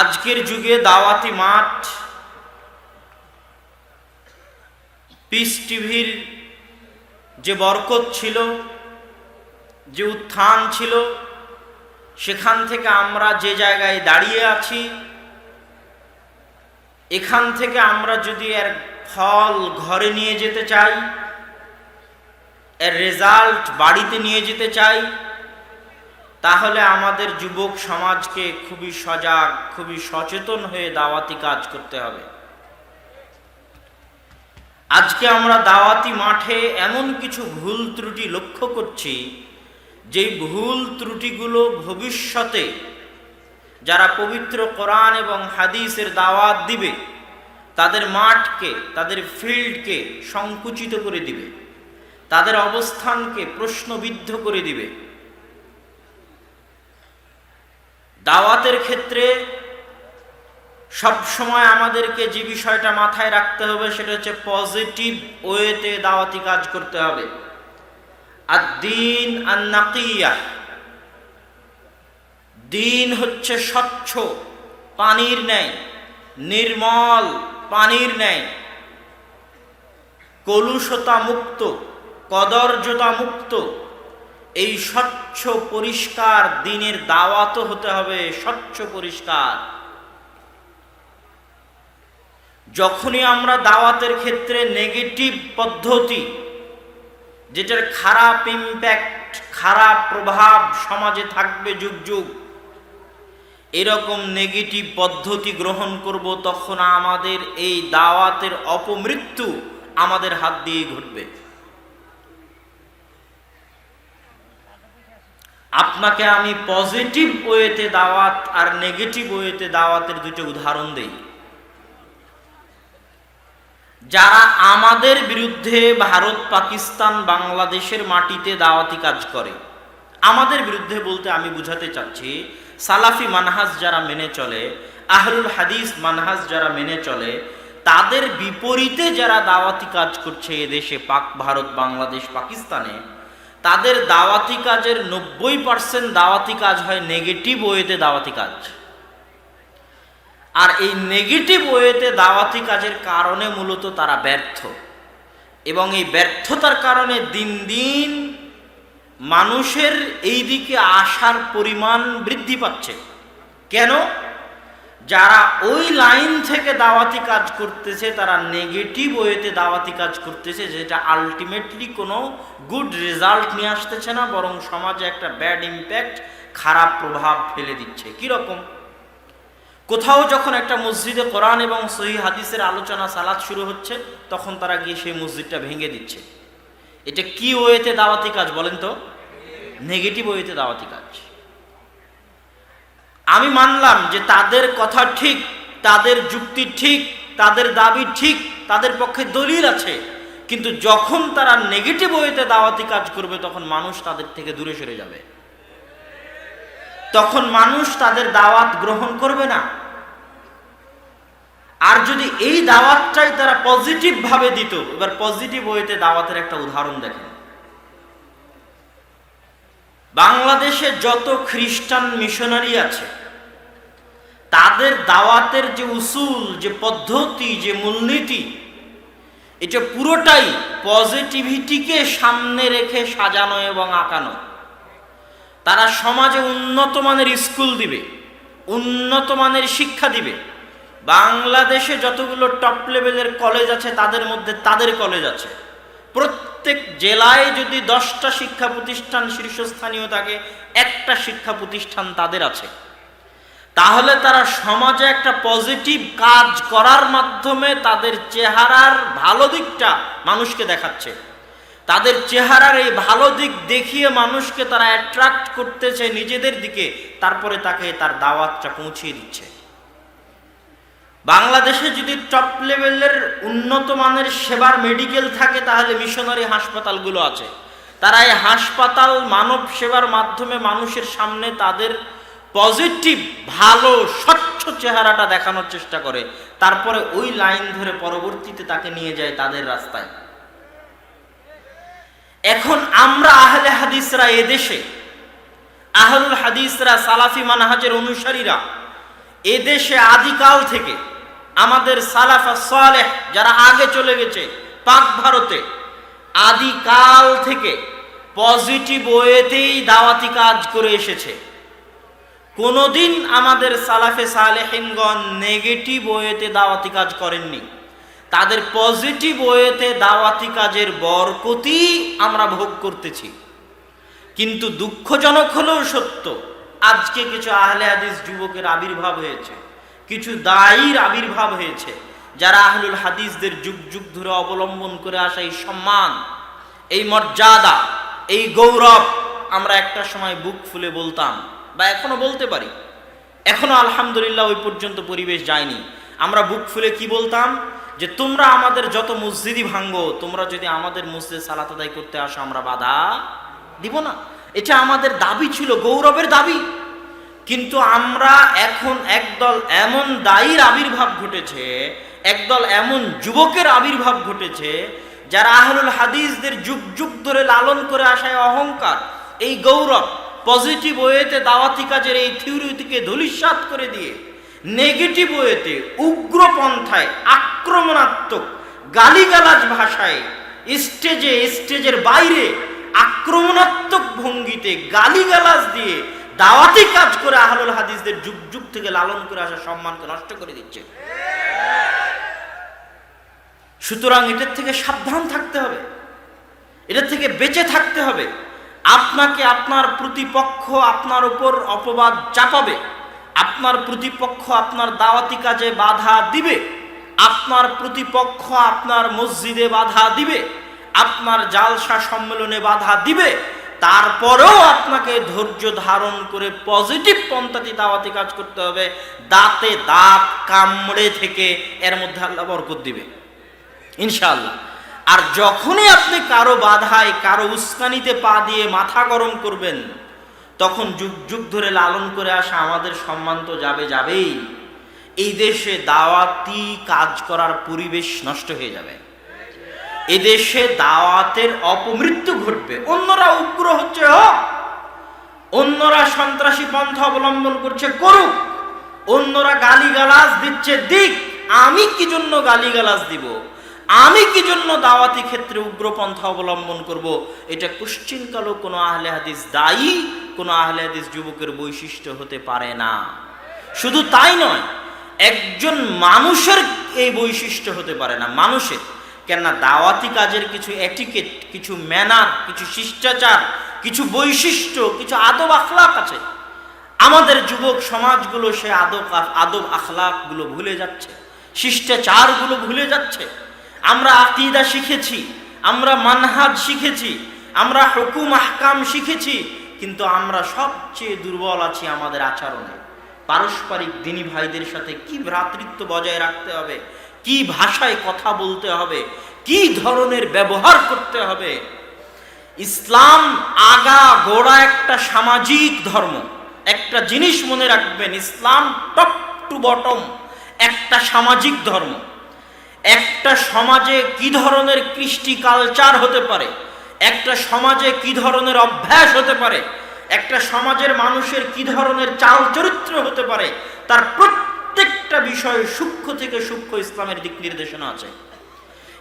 আজকের যুগে দাওয়াতি মাঠ পিস টিভির যে বরকত ছিল, যে উত্থান ছিল, সেখান থেকে আমরা যে জায়গায় দাঁড়িয়ে আছি, এখান থেকে আমরা যদি এর ফল ঘরে নিয়ে যেতে চাই, এর রেজাল্ট বাড়িতে নিয়ে যেতে চাই তাহলে আমাদের যুবক সমাজকে খুবই সজাগ, খুবই সচেতন হয়ে দাওয়াতি কাজ করতে হবে। আজকে আমরা দাওয়াতি মাঠে এমন কিছু ভুল ত্রুটি লক্ষ্য করছি, যেই ভুল ত্রুটিগুলো ভবিষ্যতে যারা পবিত্র কোরআন এবং হাদিসের দাওয়াত দিবে, তাদের মাঠকে, তাদের ফিল্ডকে সংকুচিত করে দিবে, তাদের অবস্থানকে প্রশ্নবিদ্ধ করে দিবে। দাওয়াতের ক্ষেত্রে সব সময় আমাদেরকে যে বিষয়টা মাথায় রাখতে হবে সেটা হচ্ছে পজিটিভ ওয়েতে দাওয়াতি কাজ করতে হবে। আর দিন আন্নাকিয়া। দিন হচ্ছে স্বচ্ছ, পানির ন্যায়, নির্মল পানির ন্যায়। কলুষতা মুক্ত কদর্যতা মুক্ত এই স্বচ্ছ পরিষ্কার দিনের দাওয়াত হতে হবে, স্বচ্ছ পরিষ্কার। যখনই আমরা দাওয়াতের ক্ষেত্রে নেগেটিভ পদ্ধতি, যেটার খারাপ ইম্প্যাক্ট খারাপ প্রভাব সমাজে থাকবে যুগ যুগ, এরকম নেগেটিভ পদ্ধতি গ্রহণ করব, তখন আমাদের এই দাওয়াতের অপমৃত্যু আমাদের হাত দিয়ে ঘটবে। আপনাকে আমি পজিটিভ ওয়েতে দাওয়াত আর নেগেটিভ ওয়েতে দাওয়াতের দুটো উদাহরণ দেই। যারা আমাদের বিরুদ্ধে ভারত, পাকিস্তান, বাংলাদেশের মাটিতে দাওয়াতি কাজ করে, আমাদের বিরুদ্ধে বলতে আমি বুঝাতে চাচ্ছি, সালাফি মানহাজ যারা মেনে চলে আহরুল হাদিস মানহাজ যারা মেনে চলে, তাদের বিপরীতে যারা দাওয়াতি কাজ করছে এদেশে, পাক ভারত, বাংলাদেশ, পাকিস্তানে তাদের দাওয়াতি কাজের নব্বই পার্সেন্ট দাওয়াতি কাজ হয় নেগেটিভ ওয়েতে দাওয়াতি কাজ। আর এই নেগেটিভ ওয়েতে দাওয়াতি কাজের কারণে মূলত তারা ব্যর্থ। এবং এই ব্যর্থতার কারণে দিন দিন মানুষের এই দিকে আসার পরিমাণ বৃদ্ধি পাচ্ছে। কেন? যারা ওই লাইন থেকে দাওয়াতি কাজ করতেছে, তারা নেগেটিভ ওয়েতে দাওয়াতি কাজ করতেছে, যেটা আলটিমেটলি কোনো গুড রেজাল্ট নিয়ে আসতেছে না, বরং সমাজে একটা ব্যাড ইম্প্যাক্ট খারাপ প্রভাব ফেলে দিচ্ছে। কীরকম? কোথাও যখন একটা মসজিদে কোরআন এবং সহি হাদিসের আলোচনা সালাদ শুরু হচ্ছে, তখন তারা গিয়ে সেই মসজিদটা ভেঙে দিচ্ছে। এটা কি ওয়েতে দাওয়াতি কাজ বলেন তো? নেগেটিভ ওয়েতে দাওয়াতি কাজ। আমি মানলাম যে তাদের কথা ঠিক, তাদের যুক্তি ঠিক, তাদের দাবি ঠিক, তাদের পক্ষে দলিল আছে। কিন্তু যখন তারা নেগেটিভ ওয়েতে দাওয়াতি কাজ করবে, তখন মানুষ তাদের থেকে দূরে সরে যাবে। তখন মানুষ তাদের দাওয়াত গ্রহণ করবে না। আর যদি এই দাওয়াতটাই তারা পজিটিভ ভাবে দিত, এবার পজিটিভ ওয়েতে দাওয়াতের একটা উদাহরণ দেখেন। বাংলাদেশে যত খ্রিস্টান মিশনারি আছে, তাদের দাওয়াতের যে উসুল, যে পদ্ধতি, যে মূলনীতি, এটা পুরোটাই পজিটিভিটিকে সামনে রেখে সাজানো এবং আঁকানো। তারা সমাজে উন্নত মানের স্কুল দিবে, উন্নত মানের শিক্ষা দিবে। বাংলাদেশে যতগুলো টপ লেভেলের কলেজ আছে, তাদের মধ্যে তাদের কলেজ আছে। প্রত্যেক জেলায় যদি দশটা শিক্ষা প্রতিষ্ঠান শীর্ষস্থানীয় থাকে, একটা শিক্ষা প্রতিষ্ঠান তাদের আছে। তাহলে তারা সমাজে একটা পজিটিভ কাজ করার মাধ্যমে তাদের চেহারার ভালো দিকটা মানুষকে দেখাচ্ছে। তাদের চেহারার এই ভালো দিক দেখিয়ে মানুষকে তারা অ্যাট্রাক্ট করতেছে নিজেদের দিকে, তারপরে তাকে তার দাওয়াতটা পৌঁছিয়ে দিচ্ছে। বাংলাদেশে যদি টপ লেভেলের উন্নত মানের সেবার মেডিকেল থাকে, তাহলে মিশনারি হাসপাতালগুলো আছে। তারা এই হাসপাতাল মানব সেবার মাধ্যমে মানুষের সামনে তাদের পজিটিভ ভালো, স্বচ্ছ চেহারাটা দেখানোর চেষ্টা করে। তারপরে ওই লাইন ধরে পরবর্তীতে তাকে নিয়ে যায় তাদের রাস্তায়। এখন আমরা আহলে হাদিসরা এদেশে আহলুল হাদিসরা সালাফি মানহাজের অনুসারীরা এদেশে আদিকাল থেকে আমাদের সালাফা সালেহ যারা আগে চলে গেছে, পাক ভারতে আদিকাল থেকে পজিটিভ ওয়েতেই দাওয়াতি কাজ করে এসেছে। কোনোদিন আমাদের সালাফে সালেহিনগণ নেগেটিভ ওয়েতে দাওয়াতি কাজ করেননি। তাদের পজিটিভ ওয়েতে দাওয়াতি কাজের বরকতি আমরা ভোগ করতেছি। কিন্তু দুঃখজনক হলেও সত্য, আজকে কিছু আহলে হাদিস যুবকের আবির্ভাব হয়েছে। কিছু দায়ীর আবির্ভাব হয়েছে। যারা আহলুল হাদিসদের যুগ যুগ ধরে অবলম্বন করে আসা এই সম্মান, এই মর্যাদা, এই গৌরব আমরা একটা সময় বুক ফুলে বলতাম বা এখনও বলতে পারি। এখনও আলহামদুলিল্লাহ ওই পর্যন্ত পরিবেশ যায়নি। আমরা বুক ফুলে কি বলতাম? যে তোমরা আমাদের যত মসজিদই ভাঙ্গো তোমরা যদি আমাদের মসজিদে সালাত আদায় করতে আসো, আমরা বাধা দিব না। এটা আমাদের দাবি ছিল, গৌরবের দাবি। কিন্তু আমরা এখন একদল এমন দায়ীর আবির্ভাব ঘটেছে, একদল এমন যুবকের আবির্ভাব ঘটেছে, যারা আহলুল হাদিসদের যুগ যুগ ধরে লালন করে আসায় অহংকার, এই গৌরব পজিটিভ ওয়েতে দাওয়াতি কাজের এই থিওরিটিকে ধূলিসাৎ করে দিয়ে নেগেটিভ ওয়েতে উগ্র পন্থায় আক্রমণাত্মক গালিগালাজ ভাষায় স্টেজে স্টেজের বাইরে আক্রমণাত্মক ভঙ্গিতে গালিগালাজ দিয়ে দাওয়াতি কাজ করে আহলুল হাদিসদের যুগ যুগ থেকে লালন করে আসা সম্মানকে নষ্ট করে দিচ্ছে। সুতরাং এটার থেকে সাবধান থাকতে হবে। এটার থেকে বেঁচে থাকতে হবে। আপনাকে আপনার প্রতিপক্ষ আপনার উপর অপবাদ চাপাবে। আপনার প্রতিপক্ষ আপনার দাওয়াতি কাজে বাধা দিবে। আপনার প্রতিপক্ষ আপনার মসজিদে বাধা দিবে। আপনার জালসা সম্মেলনে বাধা দিবে। তারপরেও আপনাকে ধৈর্য ধারণ করে পজিটিভ পন্থাতে দাওয়াতি কাজ করতে হবে। দাঁতে দাঁত কামড়ে থেকে এর মধ্যে আল্লাহ বরকত দিবে। ইনশাআল্লাহ। আর যখনই আপনি কারও বাধায়, কারও উস্কানিতে পা দিয়ে মাথা গরম করবেন, তখন যুগ যুগ ধরে লালন করে আসা আমাদের সম্মান তো যাবে যাবেই। এই দেশে দাওয়াতি কাজ করার পরিবেশ নষ্ট হয়ে যাবে। এদেশে দাওয়াতের অপমৃত্যু ঘটবে। অন্যরা উগ্র হচ্ছে হোক অন্যরা সন্ত্রাসী পন্থা অবলম্বন করছে, করুক। অন্যরা গালিগালাজ দিচ্ছে, দিক। আমি কি জন্য গালিগালাজ দিব? আমি কি জন্য দাওয়াতি ক্ষেত্রে উগ্র পন্থা অবলম্বন করব? এটা কুশ্চিনকালও কোনো আহলে হাদিস দায়ী, কোনো আহলে হাদিস যুবকের বৈশিষ্ট্য হতে পারে না। শুধু তাই নয়, একজন মানুষের এই বৈশিষ্ট্য হতে পারে না, মানুষের। কেননা দাওয়াতি কাজের কিছু এটিকেট কিছু ম্যানার কিছু শিষ্টাচার, কিছু বৈশিষ্ট্য, কিছু আদব আখলাক আছে। আমাদের যুবক সমাজগুলো সে আদব আদব আখলাকগুলো ভুলে যাচ্ছে, শিষ্টাচারগুলো ভুলে যাচ্ছে। আমরা আকিদা শিখেছি, আমরা মানহাজ শিখেছি, আমরা হুকুম, আহকাম শিখেছি, কিন্তু আমরা সবচেয়ে দুর্বল আছি আমাদের আচরণে। পারস্পরিক দিনী ভাইদের সাথে কি ভ্রাতৃত্ব বজায় রাখতে হবে? কি ভাষায় কথা বলতে হবে? কি ধরনের ব্যবহার করতে হবে? ইসলাম আগা গোড়া একটা সামাজিক ধর্ম। একটা জিনিস মনে রাখবেন, ইসলাম টপ টু বটম একটা সামাজিক ধর্ম। একটা সমাজে কি ধরনের কৃষ্টি কালচার হতে পারে? একটা সমাজে কি ধরনের অভ্যাস হতে পারে? একটা সমাজের মানুষের কি ধরনের চাল চরিত্র হতে পারে? তার প্রত্যেকটা বিষয়ে সূক্ষ্ম থেকে সূক্ষ্ম ইসলামের দিক নির্দেশনা আছে।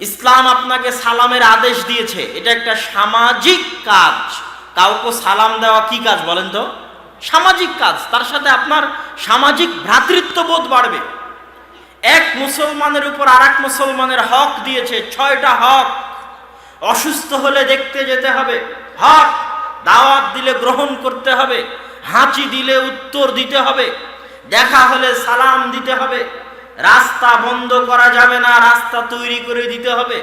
ইসলাম আপনাকে সালামের আদেশ দিয়েছে। এটা একটা সামাজিক কাজ। কাউকে সালাম দেওয়া কি কাজ বলেন তো? সামাজিক কাজ। তার সাথে আপনার সামাজিক ভ্রাতৃত্ববোধ বাড়বে। এক মুসলমানের উপর আর মুসলমানের হক দিয়েছে। ছয়টা হক। অসুস্থ হলে দেখতে যেতে হবে। হক, দাওয়াত দিলে গ্রহণ করতে হবে। হাঁচি দিলে উত্তর দিতে হবে। দেখা হলে সালাম দিতে হবে। রাস্তা বন্ধ করা যাবে না, রাস্তা তৈরি করে দিতে হবে।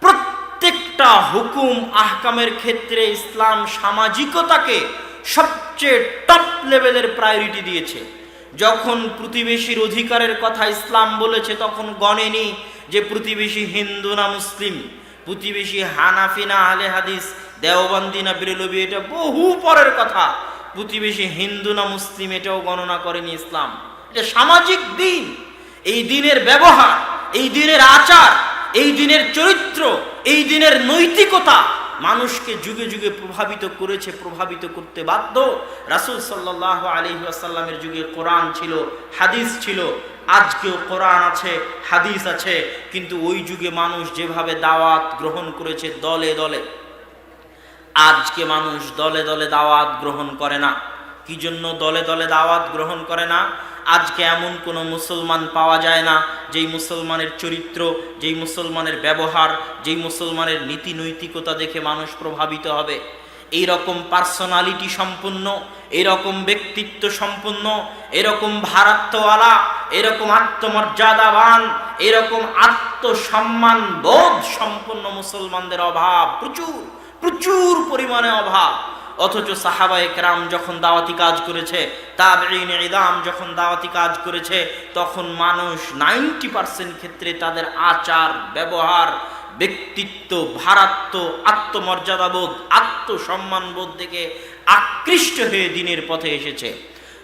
প্রত্যেকটা হুকুম আহকামের ক্ষেত্রে ইসলাম সামাজিকতাকে সবচেয়ে টপ লেভেলের প্রায়োরিটি দিয়েছে। যখন প্রতিবেশীর অধিকারের কথা ইসলাম বলেছে, তখন গণেনি যে প্রতিবেশী হিন্দু না মুসলিম, প্রতিবেশী হানাফি না আলে হাদিস, দেওবন্দি না বিরলবি এটা বহু পরের কথা। প্রতিবেশী হিন্দু না মুসলিম এটাও গণনা করেনি ইসলাম। এটা সামাজিক দিন। এই দিনের ব্যবহার, এই দিনের আচার, এই দিনের চরিত্র, এই দিনের নৈতিকতা মানুষকে যুগে যুগে প্রভাবিত করেছে, প্রভাবিত করতে বাধ্য। রাসুল সাল্লাহ আলী আসাল্লামের যুগে কোরআন ছিল, হাদিস ছিল, আজকেও কোরআন আছে, হাদিস আছে, কিন্তু ওই যুগে মানুষ যেভাবে দাওয়াত গ্রহণ করেছে দলে দলে। আজকে মানুষ দলে দলে দাওয়াত গ্রহণ করে না। কি জন্য দলে দলে দাওয়াত গ্রহণ করে না? আজকে এমন কোনো মুসলমান পাওয়া যায় না, যেই মুসলমানের চরিত্র, যেই মুসলমানের ব্যবহার, যেই মুসলমানের নীতি নৈতিকতা দেখে মানুষ প্রভাবিত হবে। এই রকম পার্সোনালিটি সম্পন্ন এরকম ব্যক্তিত্ব সম্পন্ন এরকম ভারাত্মওয়ালা এরকম আত্মমর্যাদাবান, এরকম আত্মসম্মান বোধ সম্পন্ন মুসলমানদের অভাব প্রচুর। প্রচুর পরিমাণে অভাব। অথচ সাহাবা একরাম যখন দাওয়াতি কাজ করেছে তার তাবেইন ইদাম যখন দাওয়াতি কাজ করেছে, তখন মানুষ নাইনটি পার্সেন্ট ক্ষেত্রে তাদের আচার, ব্যবহার, ব্যক্তিত্ব, ভারাত্ম, আত্মমর্যাদাবোধ, আত্মসম্মানবোধ থেকে আকৃষ্ট হয়ে দিনের পথে এসেছে।